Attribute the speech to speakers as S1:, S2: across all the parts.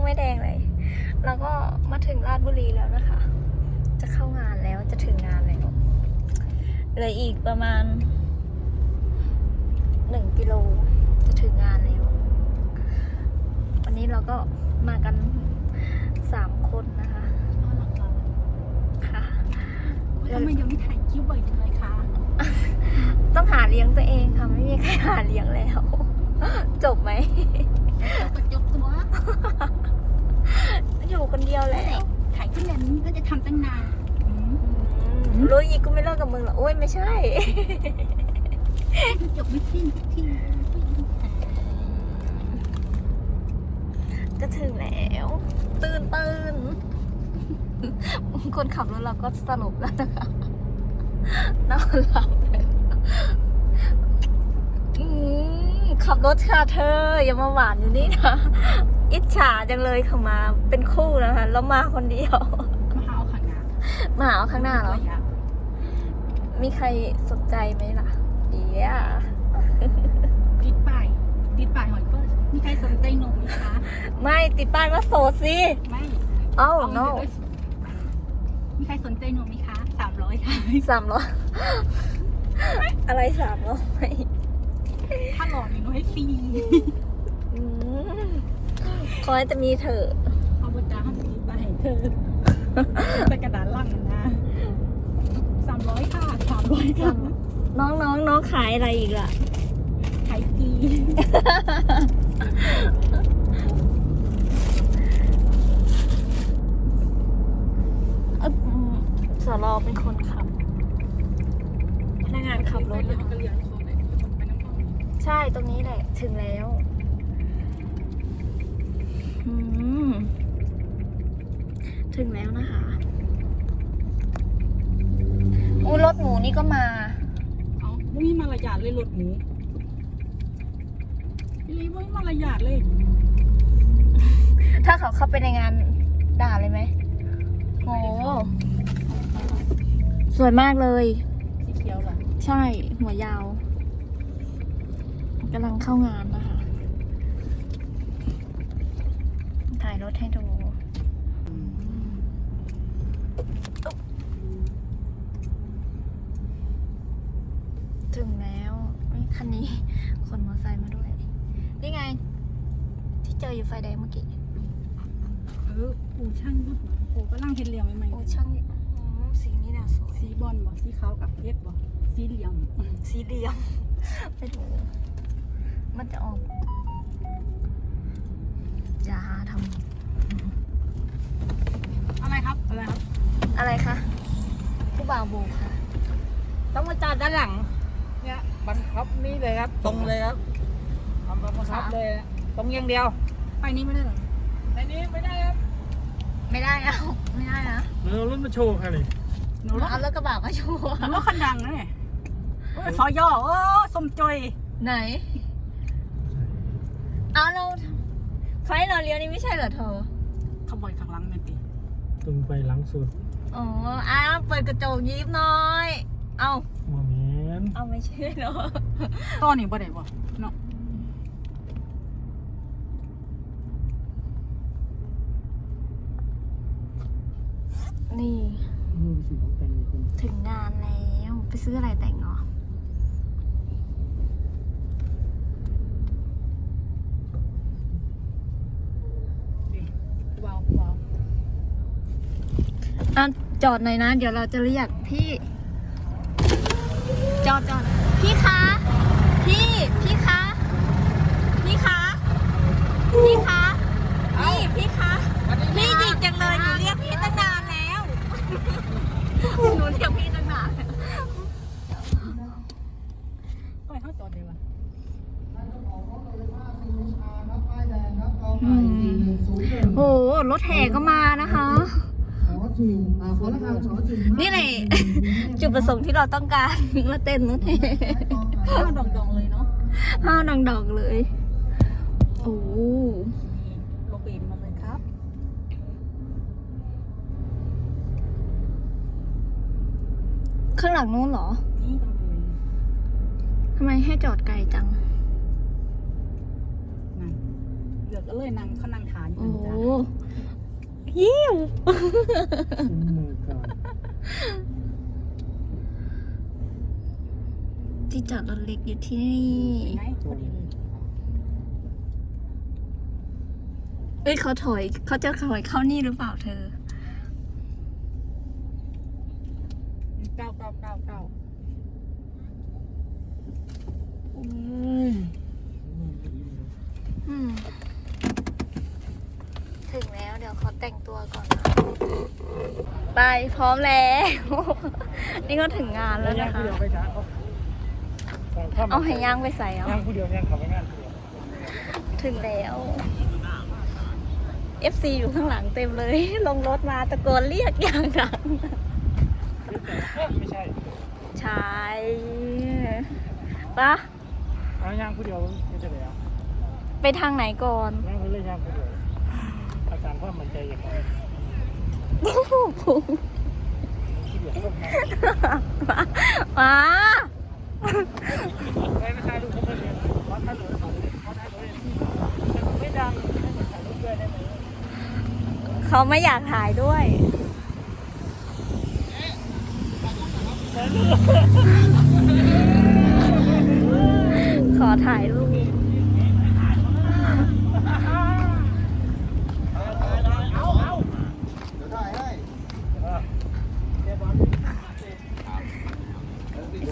S1: ต้องไม่แดงเลย แล้วก็มาถึงราชบุรีแล้วนะคะ จะเข้างานแล้วจะถึงงานแล้วเหลืออีกประมาณหนึ่งกิโลจะถึงงานแล้ว วันนี้เราก็มากันสามคนนะคะค่ะ
S2: ทำไมยังไม่ถ่ายคิ้วบ่อยจังเลยคะ
S1: ต้องหาเลี้ยงตัวเองค่ะ ไม่มีใครหาเลี้ยงแล้ว จบไหม
S2: กดยกตัว
S1: อยู่คนเดียวแล้ว
S2: ถ่ายขึ้นแบบนี้ก็จะทำตั้งนานอืม
S1: อืมรู้อีกก็ไม่เลิกกับมึงหรอกโอ้ยไม่ใช่
S2: จบไม่สิ้นสักที
S1: จะถึงแล้ว ตื่นตื่นคนขับรถเราก็สลบแล้วนะคะนอนหลับเลยอืมขับรถค่ะเธอ อย่ามาหวานอยู่นี่นะ อิจฉาจังเลยเขามาเป็นคู่นะคะแล้วมาคนเดียว
S2: มาเอาขนาด
S1: มาหาเอาข้างหน้าเหรอ มีใครสนใจไหมล่ะเดี๋ยว
S2: ติดป้ายติดป้ายหอยเปิ้ลมีใครสนใจหนูไหมคะ
S1: ไม่ติดป้ายว่าโสดสิ
S2: ไม่
S1: เอ้า
S2: เอา
S1: no
S2: เงินไปมีใครสนใจหนูไหมคะสามร้อยค่ะ
S1: สามร้อยอะไรสามร้อย
S2: ถ้าหลอกหนูให้ฟรี
S1: อืม ขอให้จะมีเถอะ
S2: เอาบจ้าให้ติดป้ายให้เธอไปกระดานล่างนะสามร้อยค่ะสามร้อยค่ะ
S1: น้องน้องน้องขายอะไรอีกล่ะ
S2: ขายกี
S1: เอออืมสรอเป็นคนขับพนักงานขับรถ
S2: เลี้ยงก็เลี้ยงเขาเลยไปน้ำมัน
S1: ใช่ตรงนี้แหละ ถึงแล้วอืม ถึงแล้วนะคะอู้รถหมูนี่ก็มา
S2: เอาไม่มีมารยาทเลยรถหมูพี่ลีไม่มีมารยาทเลย
S1: ถ้าเขาเข้าไปในงานด่าเลยไหมโห สวยมากเลย
S2: สีเขียวเหรอ
S1: ใช่ หัวยาวกำลังเข้างานนะคะ ถ่าย รถให้ดูถึงแล้วนี่คันนี้คนมอเตอร์ไซค์มาด้วย นี่ไง ที่เจออยู่ไฟแดงเมื่อกี้
S2: เออปูช่างยุดปูก็ล่างเห็นเหลี่ยมใหม่
S1: โอ้ช่างอืมสีนี้น่าสวย
S2: สีบอลบ่สีขาวกับเพชรบ่สีเหลี่ยม
S1: สีเหลี่ยมไม่ถูกมันจะออกอย่าหาท
S2: อะไรครับ อะไรครับำ
S1: อะไรคะผู้บ่าวโบกค่ะ
S3: ต้องมาจอดด้านหลัง เนี่ยบังคับนี่เลยครับ ตรงเลยครับทำบังคับเลยนะตรงอย่างเดียว
S2: ไปนี้ไม่ได้เหรอ
S3: ในนี้ไม่ได้ครับ
S1: ไม่ได้เอาไม่ได้นะ
S4: เรารถมาโชว์ค่ะนี่
S2: หนูรถ
S1: เอารถกระบะมาโชว์
S2: หนูรถคันดังนะเนี่ยโอ้ยซอย่อโอ้สมจอย
S1: ไหนเอาเราไฟเราเลี้ยวนี่ไม่ใช่เหรอเธอ
S2: ขบอยข้างหลังแม่นติ
S4: ตรงไปหลังสุด
S1: อ๋ออ้าวเปิดกระจกยิ้มหน่อย เอา
S4: โมเมน
S1: เอาไม่ใช่เนาะ
S2: ตอนนี้บ่ได้บ่เนาะ
S1: นี่
S4: นู่นสิของแต่งคน
S1: ถึงงานแล้ว ไปซื้ออะไรแต่งเนาะ
S2: ว้าวว้าว
S1: อะจอดหน่อยนะ เดี๋ยวเราจะเรียกพี่ จอดจอดพี่คะ พี่ พี่คะ พี่คะ พี่คะนี่ พี่คะ พี่หยิกจังเลย หนูเรียกพี่ตั้งนานแล้ว หนูเรียกพี่ตั้งนานแล้ว
S2: ไปเข้าจอดดีกว่า
S1: อืมโห รถแห่ก็มานะคะ นี่แหละจุดประสงค์ที่เราต้องการมาเต้นรถแห่
S2: ข้าวดองๆเลยเนาะ
S1: ห้าวดองๆเลย โอ้
S2: นี่โลเบนมาเลยครับ
S1: ข้างหลังนู้นเหรอ
S2: นี่ต้องดู
S1: ทำไมให้จอดไกลจัง
S2: นั่นเลือกก็เลยนั่งเขานั่งทานอยู่
S1: โอ้
S2: จ้ะ
S1: ยิ้ว
S4: ซุ้มมือก่อน
S1: ที่จอดรถเล็กอยู่ที่นี่
S2: เป็นไงพอดีเลย
S1: เอ้ยเขาถอยเขาจะถอยเข้านี่หรือเปล่าเธอ
S2: เก้าเก้าเก้าเก้า
S1: อืมอืม ถึงแล้วเดี๋ยวเขาแต่งตัวก่อนนะ ไปพร้อมแล้ว นี่ก็ถึงงาน
S4: แล้
S1: แล้วว
S4: ย่าง
S1: นะ
S4: ผู้
S1: คะ
S4: เดียวไปจ้าเขาสั่งข้าวมัน
S1: เอาให้ย่างไปใส่เอา
S4: ย่างผู้เดียวย่างขับไปงานผู้เดียว
S1: ถึงแล้ว FC อยู่ข้างหลังเต็มเลย ลงรถมาตะโกนเรียกอย่างดัง
S4: ไม่ใช่
S1: ใช่ปะ
S4: เอาย่างผู้เดียวไม่จะแล้ว
S1: ไปทางไหนก่อน
S4: ย่างไปเลยย่างผู้เดียวอาจารย์ว่ามันใจอย่างไรผู้เดีย ว้าเขาไม่
S1: อยากถ่ายด้วยขอถ่ายรูป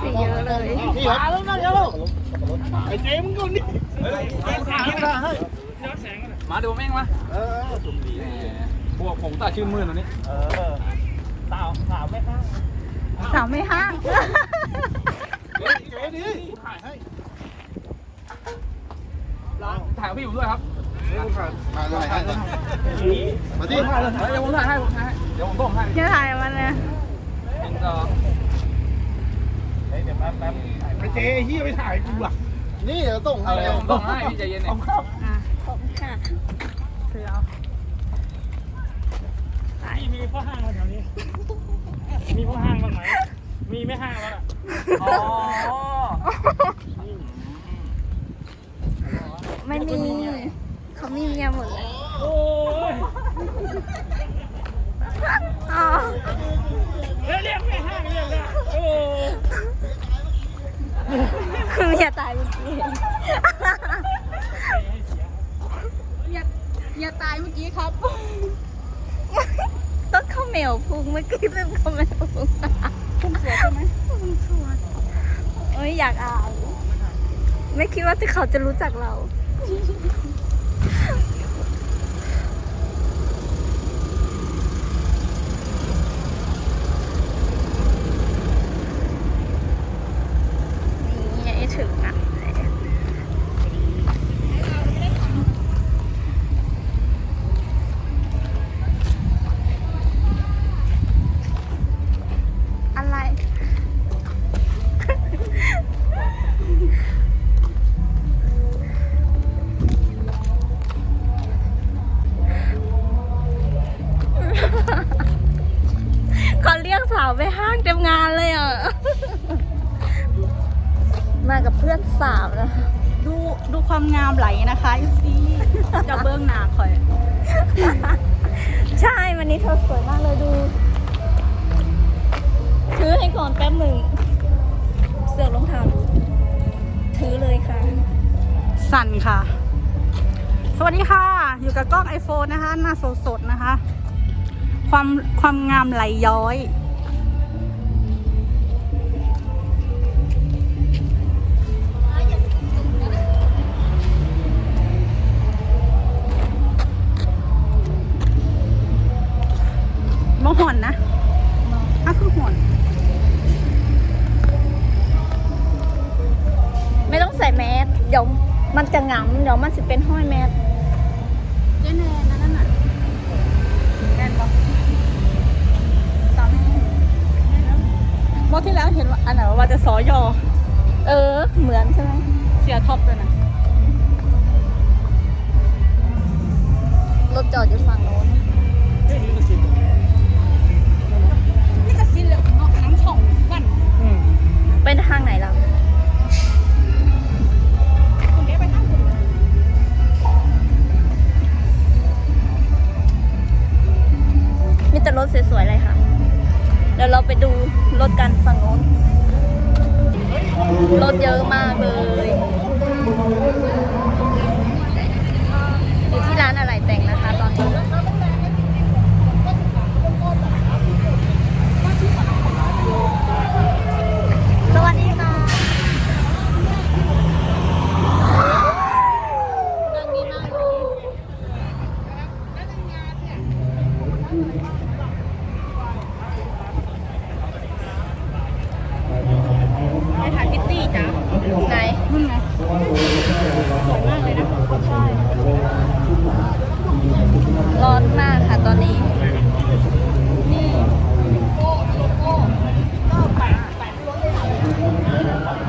S1: สีเยอะเลย
S4: นี่ครับแล้วนั่งแล้วไอ้เจ๊มึงก่อนนี่เฮ้ยถ่ายให้ได้ให้ย้อนแสงกัน
S3: มาดูแม่งมาเออจุ่มดีพวกผมตาชื่นมื่นตรงนี้
S4: เออสาวสาวไม่ห้าง
S1: สาวไม่ห้าง
S4: เจ๊ดิถ่ายให้
S3: ถ่ายพี่ผมด้วยครับ
S5: ถ่ายถ่ายถ่ายมาที่
S3: เดี๋ยวผมถ่ายให้ผมถ่ายให้เดี๋ยวผมส่งให้
S1: จะถ่ายมันนะ
S3: หนึ่งสอง
S4: เฮ้ยเดี๋ยวแป๊บแป๊บไอ้เจ๊เฮียไปถ่ายกูอะ
S5: นี่เดี๋ยวส่งให้
S3: เดี๋ยวผมส่งให้พี่ใจเย็นเนี่
S4: อยบครับ
S1: อะขอบคุณค่ะเสือ
S4: นี่มีพ่อห้างมาแถวนี้ มีพ่อห้างบ้างไหม มีไม่ห้างแล้วอะ
S3: อ๋อ
S1: ไม่มีเขามีเมียหมดเลย
S4: โอ้ย
S1: อ๋อ
S4: เรียกเรียกไม่ห้างเรียกเลยโอ้
S1: คือเมียตายเมื่อกี้
S2: อย่าอย่าตายเมื่อกี้ครับ
S1: ต้นข้าวเหมวพุงเมื่อกี้เริ่มข้าวเหมวพุง
S2: คุณสวยใช่ไหม
S1: พุงสวนเอ้ยอยากอาย ไม่คิดว่าที่เขาจะรู้จักเรา ค
S2: วามงามไหลนะคะซีจะเบื้องหน้าคอย
S1: ใช่ วันนี้เธอสวยมากเลยดู ถือให้ก่อนแป๊บหนึ่ง เสือกรองเท้าดูถือเลยค่ะ
S2: สั่นค่ะ สวัสดีค่ะ อยู่กับกล้อง iPhone นะคะ หน้าสดๆนะคะ ความความงามไหลย้อย ห่อนนะอะคือห่อน
S1: ไม่ต้องใส่แมสเดี๋ยวมันจะหงำเดี๋ยวมันจะเป็นห้อยแมส
S2: เจแนนนั่นน่ะแนนบอกสามบอกที่แล้วเห็นว่าอันไหนว่าจะสอยอ
S1: เออ เหมือนใช่ไหม
S2: เสียท็อปด้วยนะ
S1: รถจอดอยู่ฝั่งโน้น
S4: เฮ้ยนี่มันสิ
S2: นี่ ไป็น
S1: ทางไหนล่ะมี
S2: แต่รถสวยๆเลยค่ะ เดี๋ยวเราไปดูรถกันฝั่งโน้น รถเย
S4: อะมา
S1: กเลย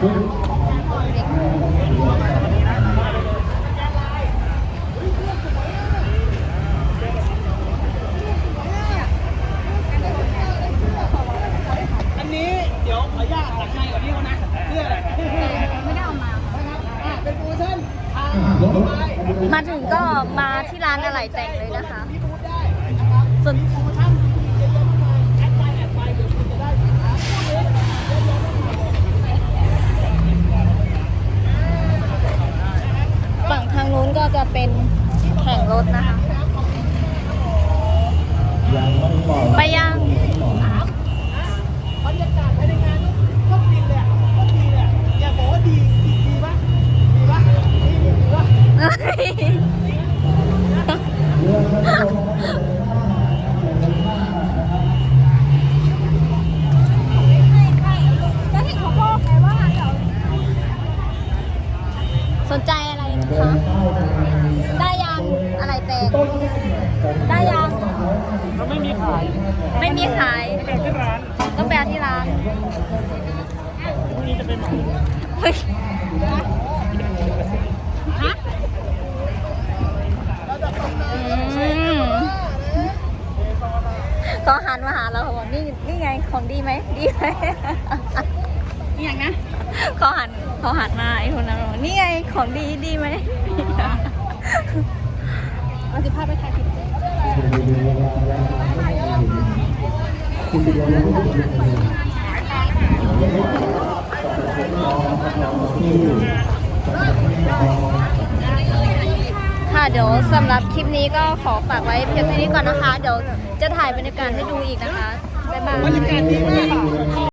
S1: อัน
S2: นี้เดี๋ยวขอา
S1: ตหลังในกว่านี้เขา
S2: นะเสื้ออะไรไม่ได้เอามา อ่รับ
S1: มาถึงก็มาที่ร้านอะไรแต่งเลยนะคะ มีบูธได้นะครับสน มีน ก็จะเป็นแข่งรถนะคะ ไปยัง
S4: บรรยากาศภายในงานโคตรดีเลยอะโคตรดีเลยอะอยากบอกว่าดีดีดีปะดีปะดีดีปะ
S1: สนใจอะไรคะได้ยังอะไรแตงได้ยัง
S4: เราไม่มีขาย
S1: ไม่มีขาย
S4: เป็นที่ร้าน
S1: ต้องไปเอาที่ร้าน
S4: พรุ่งนี้จะไปเหมา
S1: เฮ้ยฮะอืมก็หันมาหาเราบอกนี่นี่ไงของดีไหมดีไหม
S2: นี่อย่างนะ
S1: เขาหันเขาหันมาไอ้คนนั้นบอกนี่ไงของดีดีไหม
S2: เราจะพาไปถ่ายคลิป
S1: ค่ะเดี๋ยวสำหรับคลิปนี้ก็ขอฝากไว้เพียงเท่านี้ก่อนนะคะ เดี๋ยวจะถ่ายบรรยากาศให้ดูอีกนะคะ บ๊ายบาย